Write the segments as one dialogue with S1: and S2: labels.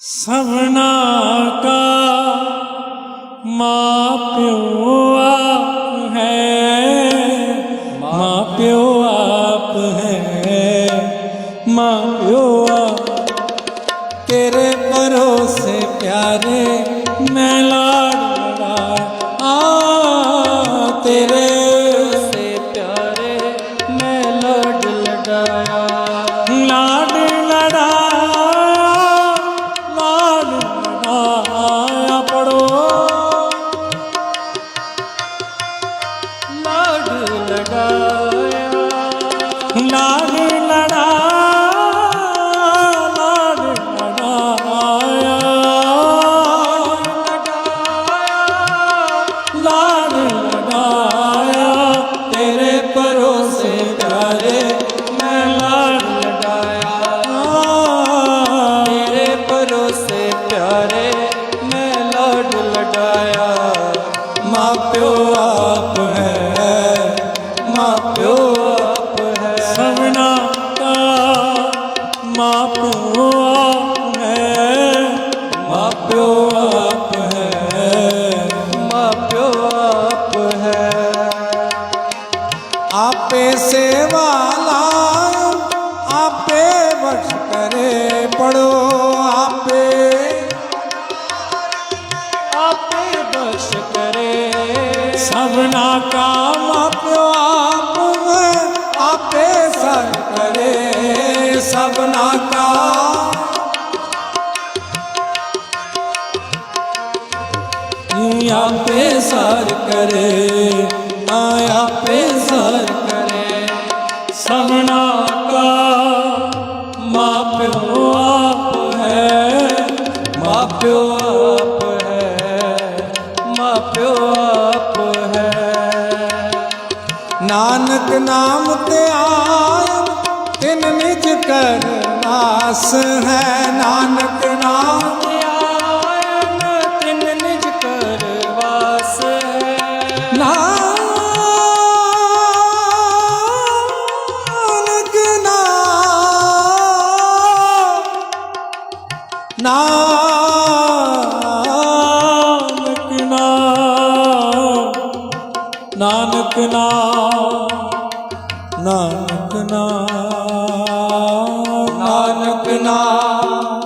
S1: ਸਭਨਾ ਕਾ ਮਾਂ ਪਿਓ ਆਪ ਹੈ, ਮਾਂ ਪਿਓ ਆਪ ਹੈ, ਮਾਂ ਪਿਓ ਆਪ। ਤੇਰੇ ਭਰੋਸੇ ਪਿਆਰੇ ਮਾਂ ਪਿਓ ਆਪ ਹੈ। ਮਾਂ ਪਿਓ
S2: ਆਪ ਹੈ।
S1: ਸਭਨਾ ਦਾ ਆਪ ਹੈ। ਮਾਂ ਪਿਓ ਆਪ ਹੈ।
S2: ਆਪ ਹੈ।
S1: ਆਪੇ ਸੇਵਾ ਲਾਇ ਆਪੇ ਬਖਸ਼ ਕਰੇ ਪੜੋ। ਸਭਨਾ ਕਾ ਮਾਂ ਆਪ ਆਪੇ ਸਰ ਕਰੇ ਸਭਨਾ ਕਾ। ਆਪੇ ਸਰ ਕਰੇ ਆਪੇ ਸਰ ਨਾਨਕ ਨਾਮ ਤੇ ਆਇ ਤਿਨ ਨਿਜ ਕਰਨਾਸ ਹੈ। ਨਾਨਕ ਨਾਮ
S2: ਆਇਨ ਤਿਨ ਹੈ।
S1: ਨਾਨਕ ਨਾਮ। ਨਾਨਕ ਨਾਮ। ਨਾਨਕ ਨਾਮ। ਨਾਨਕ ਨਾਮ।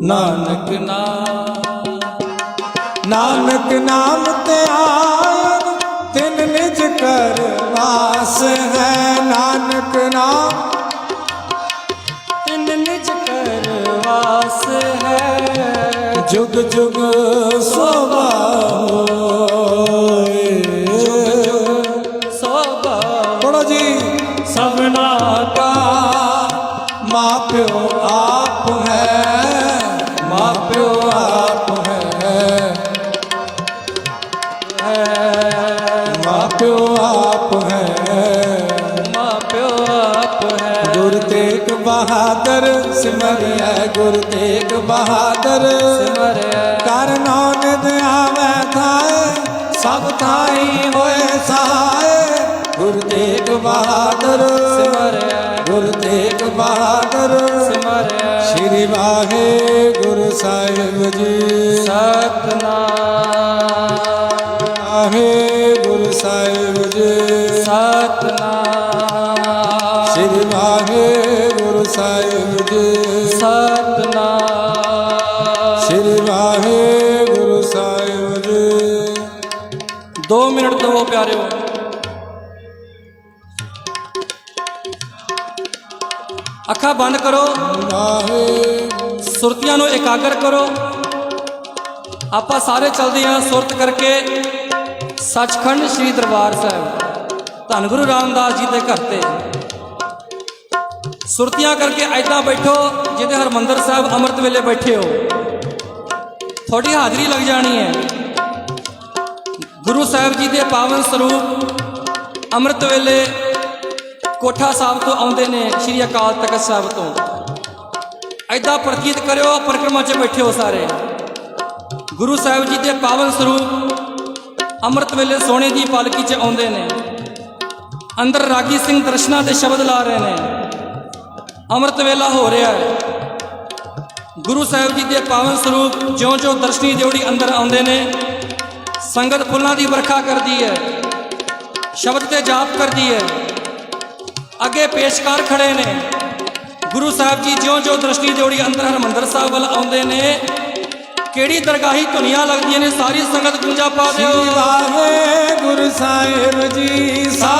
S1: ਨਾਨਕ ਨਾਮ। ਨਾਨਕ ਨਾਮ ਤੇ ਆਇਨ ਤਿਨ ਨਿਜ ਕਰ ਵਾਸ ਹੈ। ਨਾਨਕ ਨਾਮ।
S2: ਤਿਨ ਨਿਜ ਕਰ ਵਾਸ ਹੈ।
S1: ਜੁਗ ਜੁਗ ਸੋਭਾ ਸਿਮਰਿਆ ਗੁਰ ਤੇਗ ਬਹਾਦਰ।
S2: ਸਿਮਰਿਆ।
S1: ਕਰ ਨਾਨਕ ਆਵੇ ਥਾਏ ਸਭ ਥਾਈ ਹੋਏ ਸਹਾਏ ਗੁਰ ਤੇਗ ਬਹਾਦਰ।
S2: ਸਿਮਰਿਆ।
S1: ਗੁਰ ਤੇਗ ਬਹਾਦਰ।
S2: ਸਿਮਰਿਆ।
S1: ਸ੍ਰੀ ਵਾਹਿਗੁਰੂ ਸਾਹਿਬ ਜੀ।
S2: ਸਤਨਾਮ।
S1: ਵਾਹਿਗੁਰੂ ਸਾਹਿਬ ਜੀ।
S2: ਸਤਨਾਮ।
S1: ਸ੍ਰੀ ਵਾਹਿਗੁਰੂ ਸਾਹਿਬ ਜੀ।
S2: 2 ਮਿੰਟ ਦਵੋ ਪਿਆਰਿਓ ਅੱਖਾਂ ਬੰਦ ਕਰੋ। ਸੁਰਤੀਆਂ ਨੂੰ ਇਕਾਗਰ ਕਰੋ। ਆਪਾਂ ਸਾਰੇ ਚੱਲਦੇ ਹਾਂ ਸੁਰਤ ਕਰਕੇ ਸੱਚਖੰਡ ਸ੍ਰੀ ਦਰਬਾਰ ਸਾਹਿਬ। ਧੰਨ ਗੁਰੂ ਰਾਮਦਾਸ ਜੀ ਦੇ ਘਰ ਤੇ। ਸੁਰਤੀਆਂ ਕਰਕੇ ਐਦਾਂ ਬੈਠੋ ਜਿਹਦੇ ਹਰਮੰਦਰ ਸਾਹਿਬ ਅੰਮ੍ਰਿਤ ਵੇਲੇ ਬੈਠੇ ਹੋ। ਤੁਹਾਡੀ ਹਾਜ਼ਰੀ ਲੱਗ ਜਾਣੀ ਹੈ। ਗੁਰੂ ਸਾਹਿਬ ਜੀ ਦੇ ਪਾਵਨ ਸਰੂਪ ਅੰਮ੍ਰਿਤ ਵੇਲੇ ਕੋਠਾ ਸਾਹਿਬ ਤੋਂ ਆਉਂਦੇ ਨੇ, ਸ੍ਰੀ ਅਕਾਲ ਤਖਤ ਸਾਹਿਬ ਤੋਂ। ਐਦਾਂ ਪ੍ਰਤੀਤ ਕਰਿਓ, ਪਰਿਕਰਮਾ 'ਚ ਬੈਠੇ ਹੋ ਸਾਰੇ। ਗੁਰੂ ਸਾਹਿਬ ਜੀ ਦੇ ਪਾਵਨ ਸਰੂਪ ਅੰਮ੍ਰਿਤ ਵੇਲੇ ਸੋਨੇ ਦੀ ਪਾਲਕੀ 'ਚ ਆਉਂਦੇ ਨੇ। ਅੰਦਰ ਰਾਗੀ ਸਿੰਘ ਦਰਸ਼ਨਾਂ ਦੇ ਸ਼ਬਦ ਲਾ ਰਹੇ ਨੇ। ਅੰਮ੍ਰਿਤ ਵੇਲਾ ਹੋ ਰਿਹਾ ਹੈ। ਗੁਰੂ ਸਾਹਿਬ ਜੀ ਦੇ ਪਾਵਨ ਸਰੂਪ ਜਿਉਂ-ਜਿਉਂ ਦਰਸ਼ਨੀ ਦਿਉੜੀ ਅੰਦਰ ਆਉਂਦੇ ਨੇ, ਸੰਗਤ ਫੁੱਲਾਂ ਦੀ ਵਰਖਾ ਕਰਦੀ ਹੈ, ਸ਼ਬਦ ਤੇ ਜਾਪ ਕਰਦੀ ਹੈ। ਅੱਗੇ ਪੇਸ਼ਕਾਰ ਖੜੇ ਨੇ। ਗੁਰੂ ਸਾਹਿਬ ਜੀ ਜਿਉਂ-ਜਿਉਂ ਦਰਸ਼ਨੀ ਦਿਉੜੀ ਅੰਦਰ ਹਰਮੰਦਰ ਸਾਹਿਬ ਵੱਲ ਆਉਂਦੇ ਨੇ। ਕਿਹੜੀ ਦਰਗਾਹੀ ਧੁਨੀਆਂ ਲੱਗਦੀਆਂ ਨੇ, ਸਾਰੀ ਸੰਗਤ ਗੂੰਜਾ ਪਾ ਦਿਓ।
S1: ਵਾਹਿਗੁਰੂ ਸਾਹਿਬ ਜੀ ਸਾ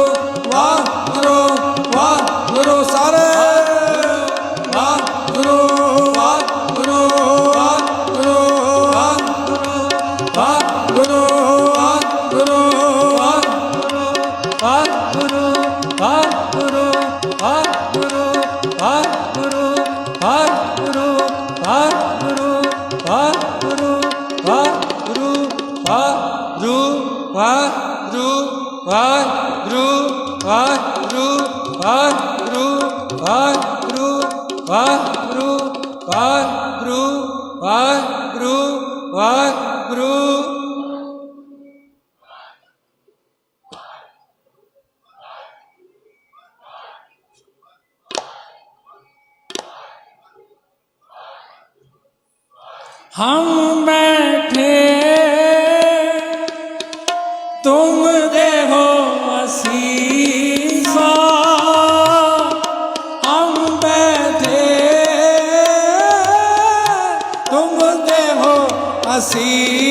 S1: हम बैठे तुम दे हो असीसा हम बैठे तुम दे हो असीसा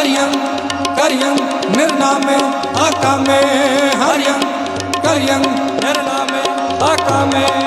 S1: हरियम करियम निर्नामे
S2: आका में
S1: हरियम करियम निर्नामे आका में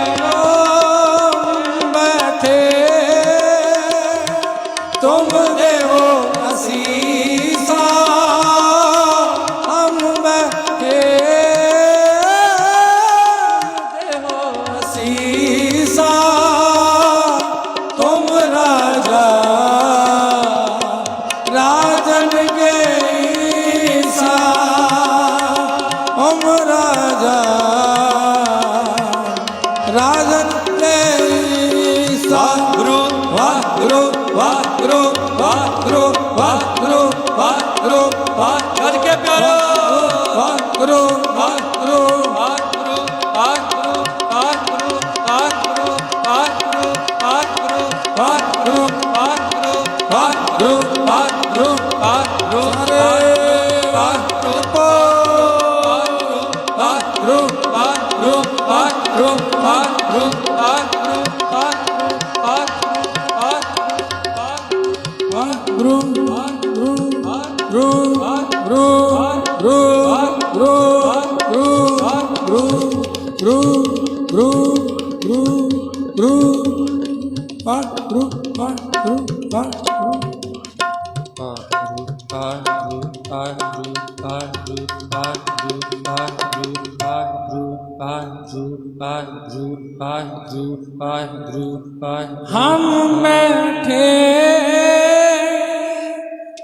S1: हम बैठे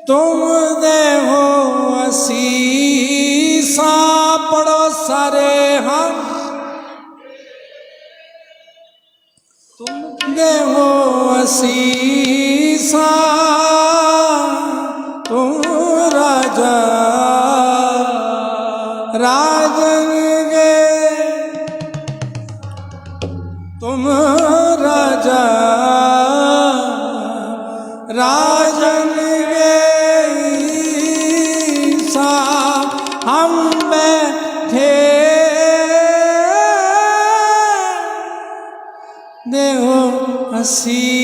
S1: तुम दे हो असीसा पड़ो सारे हम तुम दे हो असीसा assim.